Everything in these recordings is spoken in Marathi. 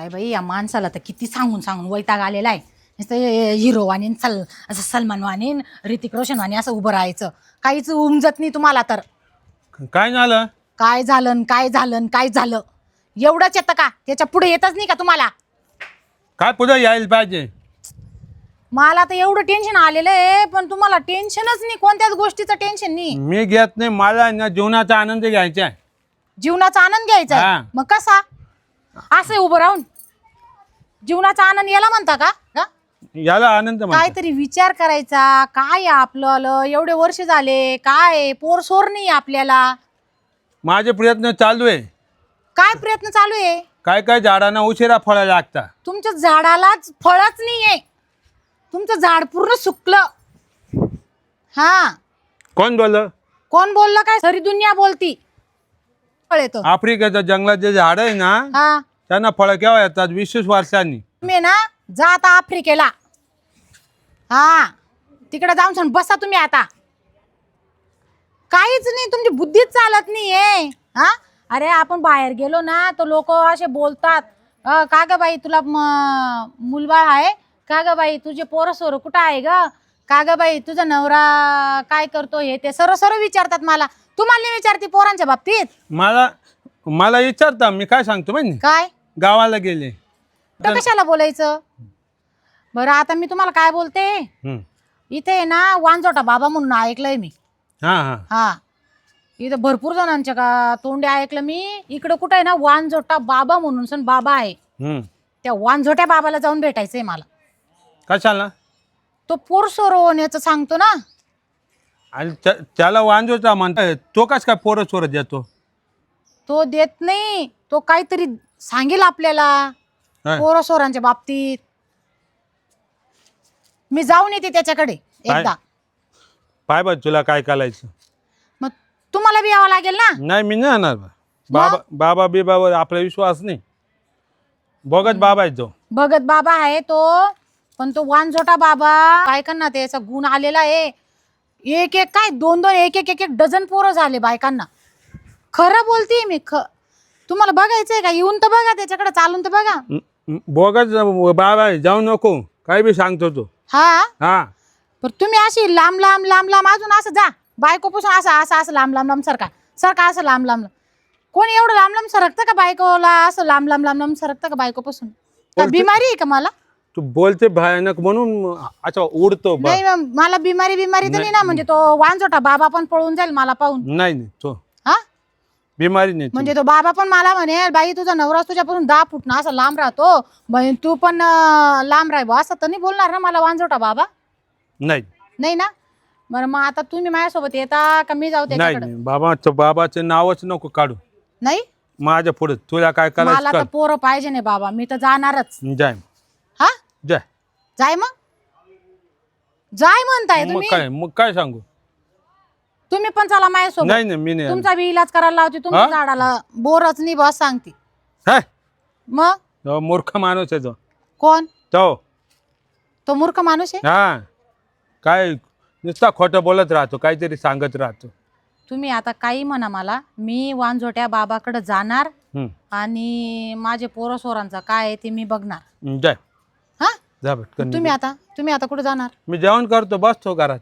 काय बाई या माणसाला तर किती सांगून सांगून वैताग आलेला आहे. नुसतं हिरो वाणीन सल असं सलमान वाणीन ऋतिक रोशन वाणी असं उभं राहायचं. काहीच उमजत नाही तुम्हाला तर. काय झालं? काय झालं न काय झालं न काय झालं? एवढंच येतं का? त्याच्या पुढे येतच नाही का तुम्हाला? काय पुढे यायला पाहिजे? मला तर एवढं टेन्शन आलेलं आहे पण तुम्हाला टेन्शनच नाही. कोणत्याच गोष्टीचं टेन्शन नाही. मी घेत नाही मला आहे ना जीवनाचा आनंद घ्यायचा आहे. जीवनाचा आनंद घ्यायचा आहे. हा. मग कसा? असं उभं राहून. जीवनाचा आनंद याला म्हणता का? याला आनंद म्हणतात. काहीतरी विचार करायचा. काय आहे आपलं एवढे वर्ष झाले. काय आहे? पोर सोर नाही आपल्याला. माझे प्रयत्न चालू आहे. काय प्रयत्न चालू आहे? काय काय झाडांना उशिरा फळं लागतात. तुमच्या झाडालाच फळच नाहीये तुमचं झाड पूर्ण सुकलं. हा. कोण बोललं? कोण बोललं काय? सरी दुनिया बोलती. फळ येतो. आफ्रिकेचं जंगलात जे झाड आहे ना हा. त्यांना फळं केव्हा येतात? वीस वर्षांनी. तुम्ही ना जा आता आफ्रिकेला. हा तिकडे जाऊन सांग बसा तुम्ही आता. काहीच नाही तुमची बुद्धीच चालत नाहीये. हा? अरे आपण बाहेर गेलो ना तर लोक असे बोलतात "अ, का ग बाई तुला म- मुलबाळ आहे? का ग बाई तुझे पोरं सोरं कुठं आहे ग? का ग बाई तुझा नवरा काय करतो हे ते सर्व सर्व विचारतात मला. तुम्हाला नाही विचारते पोरांच्या बाबतीत? मला मला विचारता मी काय सांगतो माहिती? काय? गावाला गेले. तर कशाला बोलायचं? बरं आता मी तुम्हाला काय बोलते? हम्म. इथे आहे ना वांजोटा बाबा म्हणून ऐकलंय मी. हा हा. हा. इथं भरपूर जणांच्या का तोंडी ऐकलं मी. इकडं कुठं आहे ना वांजोटा बाबा म्हणून सण बाबा आहे. हम्म. त्या वांझोट्या बाबाला जाऊन भेटायचंय मला. कशाला? तो पोरसोर होण्याचं सांगतो ना. आणि त्या- त्याला वांजोचा म्हणतात तो कस काय पोरं सोरत देतो? तो देत नाही. तो काहीतरी सांगेल आपल्याला हा. पोरसोरांच्या बाबतीत. मी जाऊन येते त्याच्याकडे? एकदा. पाय बघ तुला काय करायचं. मग तुम्हाला बी यावं लागेल ना? नाही मी नाही येणार बा. बाबा बाबा बिबावर आपला विश्वास नाही. बघत बाबा आहे तो. भगत बाबा आहे तो पण तो वानझोटा बाबा बायकांना त्याचा गुण आलेला आहे. एक एक काय दोन दोन एक एक एक एक डझन पोरं झाले बायकांना. खरं बोलते मी ख तुम्हाला बघायचंय का? येऊन तर बघा त्याच्याकडे चालून तर बघा. बघत बाबा जाऊ नको. काय बी सांगतो तो. हा? हा. पण तुम्ही अशी लांब लांब लांब लांब अजून असं जा. बायकोपासून असं असं असं लांब लांब लांब सरका. सरका असं लांब लांब. कोणी एवढं लांब लांब सरकतं का बायकोला? असं लांब लांब लांब लांब सरकतं का बायकोपासून? बोलते- बिमारी आहे का मला? तू बोलते भयानक म्हणून अच्छा उडतो बा. नाही मग मला बिमारी बिमारी तर नाही ना म्हणजे तो वांजोटा बाबा पण पळून जाईल मला पाहून. नाही नाही तो बिमारी नाही. म्हणजे तो. बाबा पण मला म्हणेल बाई तुझा नवरा तुझ्यापासून दहा फूट ना असं लांब राहतो. बाई, तू पण अं, लांब राह बुवा. असं तर नाही बोलणार ना मला वांजोटा बाबा? नाही. नाही ना? बरं मग आता तुम्ही माझ्यासोबत येता का मी जाऊ नाही त्याच्याकडे? नाही. बाबाचं बाबाचं नावच नको काढू. नाही? माझ्या पुढे. तुला काय मला करायचं तर पोरं पाहिजे नाही बाबा. मी तर जाणारच. कर जाय. हा? जाय. जाय मग? जाय म्हणताय मग तुम्ही. काय? मग काय सांगू? तुम्ही पण चला माझ्यासोबत. नाही नाही मी नाही तुमचा बी इलाज करायला लावते तुमच्या हा? झाडाला बोरच नाही बस सांगते. मग? तो मूर्ख माणूस आहे तो. कोण? तो. तो मूर्ख माणूस आहे? हा. काय नुसता खोटं बोलत राहतो काहीतरी सांगत राहतो. तुम्ही आता काही म्हणा मला मी वांझोट्या बाबाकडे जाणार हम्म. आणि माझे पोरसोरांचं काय आहे ते मी बघणार. जाय. हा? जा तुम्ही आता तुम्ही आता कुठे जाणार? मी जेवण करतो बसतो घरात.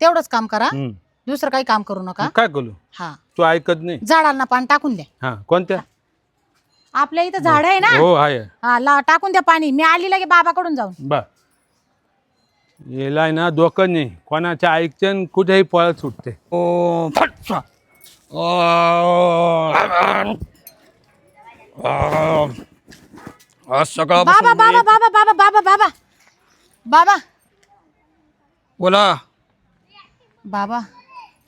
तेवढंच काम करा. हम्म. दुसरं काही काम करू नका. काय करू? हा. तू ऐकत नाही. झाडांना पाणी टाकून द्या. हा कोणत्या? आपल्या इथं झाड आहे ना? हो आहे. हा ला टाकून द्या पाणी. मी आली लगे बाबाकडून जाऊन. येलाय ना डोकं नाही. कोणाच्या ऐकते आणि कुठेही पळत सुटते. ओ फटसा बाबा बाबा बाबा बाबा बाबा बाबा. बाबा. बोला. बाबा.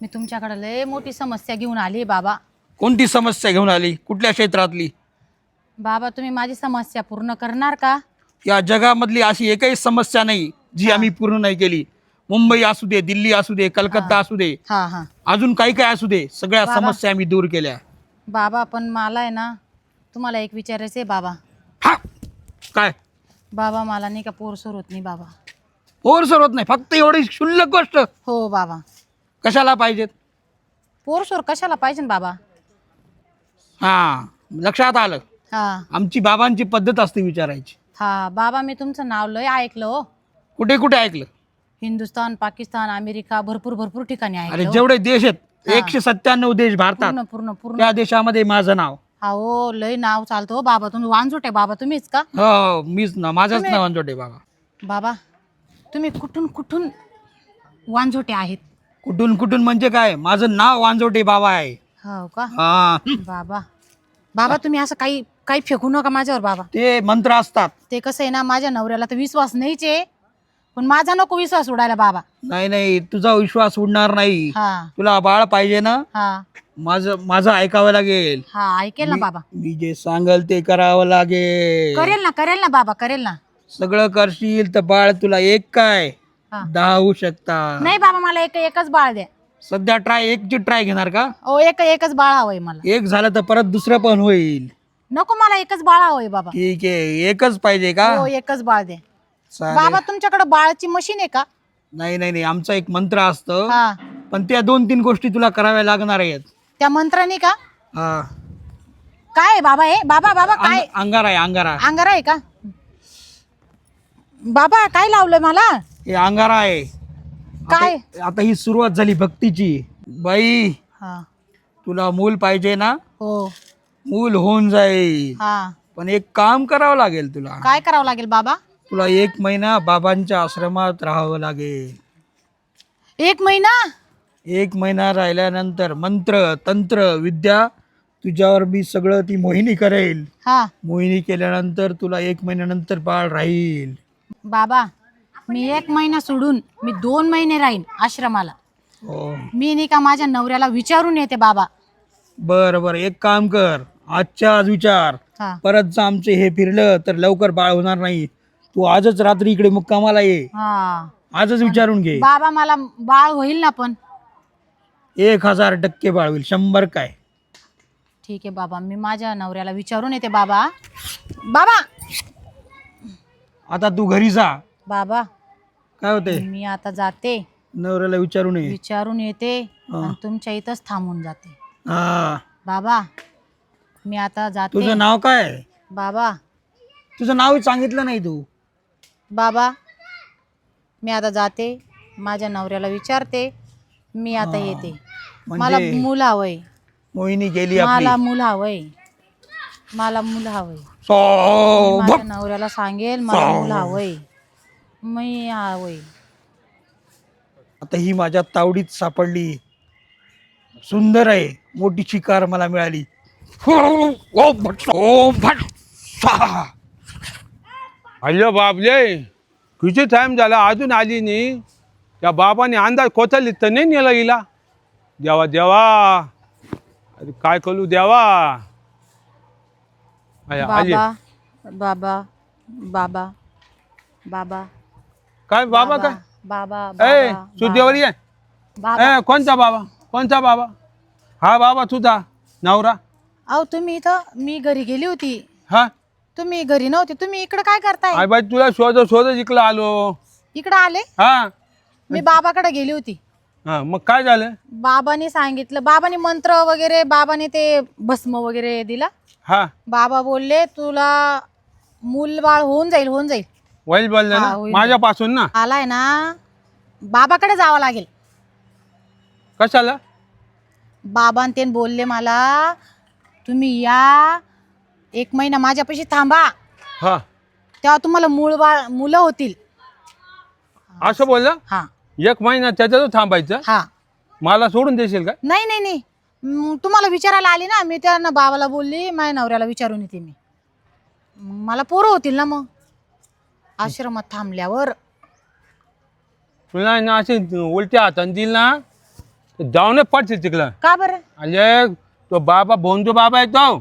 मी तुमच्याकडे लय मोठी समस्या घेऊन आली बाबा. कोणती समस्या घेऊन आली? कुठल्या क्षेत्रातली? बाबा तुम्ही माझी समस्या पूर्ण करणार का? या जगामधली अशी एकही समस्या नाही जी आम्ही पूर्ण नाही केली. मुंबई असू दे दिल्ली असू दे कलकत्ता असू दे हा हा. अजून काही काय असू दे सगळ्या बाबा. समस्या आम्ही दूर केल्या. बाबा पण मला आहे ना तुम्हाला एक विचारायचं आहे बाबा. हा. काय? बाबा मला नाही का पोरसोर होत नाही बाबा. पोर सरवत नाही फक्त एवढी क्षुल्लक गोष्ट. हो बाबा. कशाला पाहिजेत? पोरसोर कशाला पाहिजे ना बाबा? हा लक्षात आलं. हा. आमची बाबांची पद्धत असते विचारायची. हा बाबा मी तुमचं नाव लय ऐकलं हो. कुठे कुठे ऐकलं? हिंदुस्थान पाकिस्तान अमेरिका भरपूर भरपूर ठिकाणी अरे ऐकलं हो. जेवढे देश आहेत एकशे सत्त्याण्णव देश भारतात. पूर्ण पूर्ण पूर्ण. त्या देशामध्ये माझं नाव. हा हो लय नाव चालतो हो बाबा. तुम्ही वांजोटे बाबा तुम्हीच का? हो मीच ना माझंच नाव अंजोटे बाबा. बाबा तुम्ही कुठून कुठून वांझोटे आहेत? कुठून कुठून म्हणजे काय? माझं नाव वांजोटे बाबा आहे. हो का? हा. बाबा. बाबा तुम्ही असं काही काही फेकू नका माझ्यावर बाबा. ते मंत्र असतात. ते कसं आहे ना माझ्या नवऱ्याला तर विश्वास नाहीच आहे. पण माझा नको विश्वास उडायला बाबा. नाही नाही तुझा विश्वास उडणार नाही. हा. तुला बाळ पाहिजे ना? हा. माझं माझं ऐकावं लागेल. हा ऐकेल ना बाबा. मी जे सांगल ते करावं लागेल. करेल ना करेल ना बाबा करेल ना. सगळं करशील तर बाळ तुला एक काय? हा. दहा होऊ शकता. नाही बाबा मला एक एकच बाळ द्या. सध्या ट्राय एकची ट्राय घेणार का? ओ एक एकच बाळ हवंय मला. एक झालं तर परत दुसरं पण होईल. नको मला एकच बाळ हवंय बाबा. ठीक आहे एकच पाहिजे का? हो एकच बाळ द्या. चालेल. बाबा तुमच्याकडे बाळाची मशीन आहे का? नाही नाही नाही आमचा एक मंत्र असतं. हा. पण त्या दोन तीन गोष्टी तुला कराव्या लागणार आहेत. त्या मंत्राने का? हा. काय आहे बाबा हे? बाबा बाबा काय? अंग- अंगारा आहे अंगारा. अंगारा आहे का? बाबा काय लावलंय मला? हे अंगारा आहे. काय? आता ही सुरुवात झाली भक्तीची. बाई हा. तुला मूल पाहिजे ना? हो. मूल होऊन जाईल. हा. पण एक काम करावं लागेल तुला. काय करावं लागेल बाबा? तुला एक महिना बाबांच्या आश्रमात राहावं लागेल. एक महिना? एक महिना राहिल्यानंतर मंत्र तंत्र विद्या तुझ्यावर मी सगळं ती मोहिनी करेल. हा. मोहिनी केल्यानंतर तुला एक महिन्यानंतर बाळ राहील. बाबा मी एक महिना सोडून मी दोन महिने राहीन आश्रमाला. हो. मी नाही का माझ्या नवऱ्याला विचारून येते बाबा. बर बर. एक काम कर. आजच्या आज विचार. हा. परत जर आमचे हे फिरलं तर लवकर बाळ होणार नाही. तू आजच रात्री इकडे मुक्कामाला ये. हा. आजच विचारून घे. बाबा मला बाळ होईल ना पण? एक हजार टक्के बाळ होईल. शंभर काय? ठीक आहे बाबा. मी माझ्या नवऱ्याला विचारून येते बाबा. बाबा! आता तू घरी जा. बाबा. काय होते मी आता जाते. नवऱ्याला विचारून विचारून येते हा. आणि तुमच्या इथंच थांबून जाते. हा. बाबा मी आता जाते. तुझं नाव काय? आहे? बाबा. तुझं नाव सांगितलं नाही तू. बाबा मी आता जाते. माझ्या नवऱ्याला विचारते. मी आता येते. मला म्हणजे? मूल हवंय. मोहिनी गेली आपली. मला मूल हवंय. मला मूल हवंय. सो माझ्या नवऱ्याला सांगेल मला मूल हवंय. मी आता ही माझ्या तावडीत सापडली. सुंदर आहे. मोठी शिकार मला मिळाली. ओम भट ओम भट स्वाहा. अय्यो बाबले किती टाइम झाला? अजून आली नाही. त्या बाबाने अंदाज कोथळली तर नाही नेला गेला देवा देवा. अरे काय करू देवा? आली. बाबा बाबा बाबा बाबा. काय बाबा काय? बाबा ए बाबा बाबा. ए कोणता बाबा? कोणता बाबा? हा बाबा तुझा नवरा. अहो तुम्ही इथं मी घरी गेली होती. हा? तुम्ही घरी नव्हते. तुम्ही इकडे काय करताय? आई बाई तुला शोध शोध इकडं आलो. इकडे आले? हा. मी बाबाकडे गेली होती. हा मग काय झालं? बाबाने सांगितलं. बाबाने मंत्र वगैरे बाबाने ते भस्म वगैरे दिला. हा. बाबा बोलले तुला मूलबाळ होऊन जाईल होऊन जाईल. होईल हा, ना होईल. माझ्यापासून ना? आलाय ना. बाबाकडे जावं लागेल. कशाला? बाबा ते बोलले मला तुम्ही या एक महिना माझ्यापाशी थांबा. हा. तेव्हा तुम्हाला मूळ बाळ मुलं होतील. असं बोललं? हा. एक महिना त्याच्यातच थांबायचं? हा. मला सोडून देशील का? नाही नाही नाही. तुम्हाला विचारायला आली ना मी त्यांना बाबाला बोलली माझ्या नवऱ्याला विचारून येते मी मला पोरं होतील ना मग? आश्रमात थांबल्यावर. तुला ना अशी उलट्या हाताने दिल ना तर जाऊनच पडशील तिकडं. का बरं? अरे तो बाबा भोंदू बाबा आहे तो.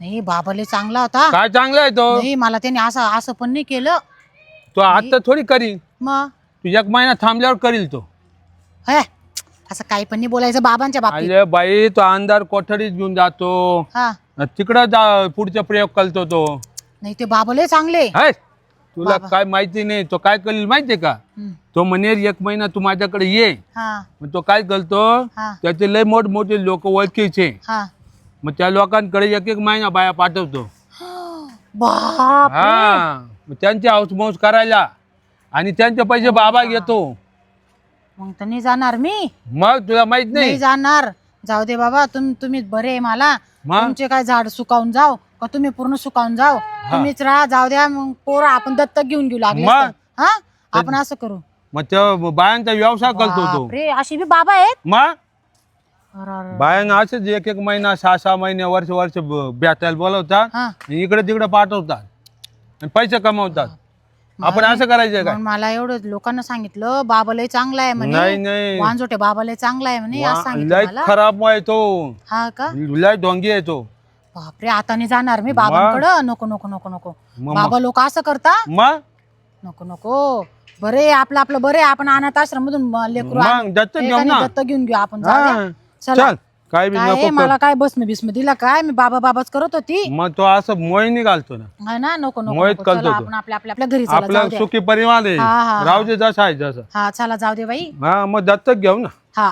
नाही बाबाले चांगला होता. काय चांगला आहे तो? नाही मला त्याने असं असं पण नाही केलं. तो आता थोडी करील. मग? तू एक महिना थांबल्यावर करील तो. हे असं काही पण नाही बोलायचं बाबांच्या बाबतीत. अरे बाई तो अंधार कोठडीत घेऊन जातो. हा. तिकडं जा पुढचा प्रयोग करतो तो. नाही ते बाबाले चांगले. हाय. तुला बाबा. काय माहिती नाही तो काय करील माहितीये का? हम्म. तो म्हणे एक महिना तू माझ्याकडे ये. हा. मग तो काय करतो? हा. त्याचे लय मोठ मोठे लोक ओळखीचे. हा. मग त्या लोकांकडे एक एक महिना बाया पाठवतो. बाप हा. मग त्यांची हाऊसमौस करायला आणि त्यांचे पैसे बाबा. घेतो. मग तर नाही जाणार मी. मग तुला माहीत नाही नाही. जाणार. जाऊ दे बाबा तुम तुम्ही बरे आहे मला. मग? तुमचे काय झाड सुकावून जाव का तुम्ही पूर्ण सुकावून जाव तुम्हीच राहा जाऊ द्या मग पोरं आपण दत्तक घेऊन घेऊ लागले मग? असते. हा? आपण असं करू. मग त्या बायांचा व्यवसाय करतो तो. बापरे अशी बी बाबा आहेत? मग? अरे, अरे. बायांना असंच एक एक महिना सहा सहा महिने वर्ष वर्ष ब- भेटायला बोलवतात हा. आणि इकडे तिकडे पाठवतात आणि पैसे कमवतात. आपण असं करायचं काय? मग मला एवढं लोकांना सांगितलं बाबा लय चांगला आहे नाही म्हणे नाही. वांजोटे बाबा लय चांगला आहे म्हणे असं वा- सांगितलं लय मला. खराब आहे तो. हा का? लय ढोंगी आहे तो. बापरे आता नाही जाणार मी बाबांकडं. नको नको नको नको. मग- बाबा लोक असं करता? मग? नको नको. बरे आपलं आपलं बरे आपण अनाथ आश्रम मधून लेकरू मग दत्तक घेऊ ना दत्त घेऊन घेऊ आपण. हा. चला. चल काय बी काय नको मला काय बसम बिस्म दिला काय? मी बाबा बाबाच करत होती. कर. मग तो असं मोहिनी घालतो ना. हा ना? नको नको मोहित नको. करतो तो. आपण आपल्या आपल्या आपल्या घरी चला आपला जाऊ द्या. सुखी परिवार आहे. हा, हा, हा. राहू दे जसं आहे जसं हा चला जाऊ दे बाई. हा मग दत्तक घेऊ ना हा.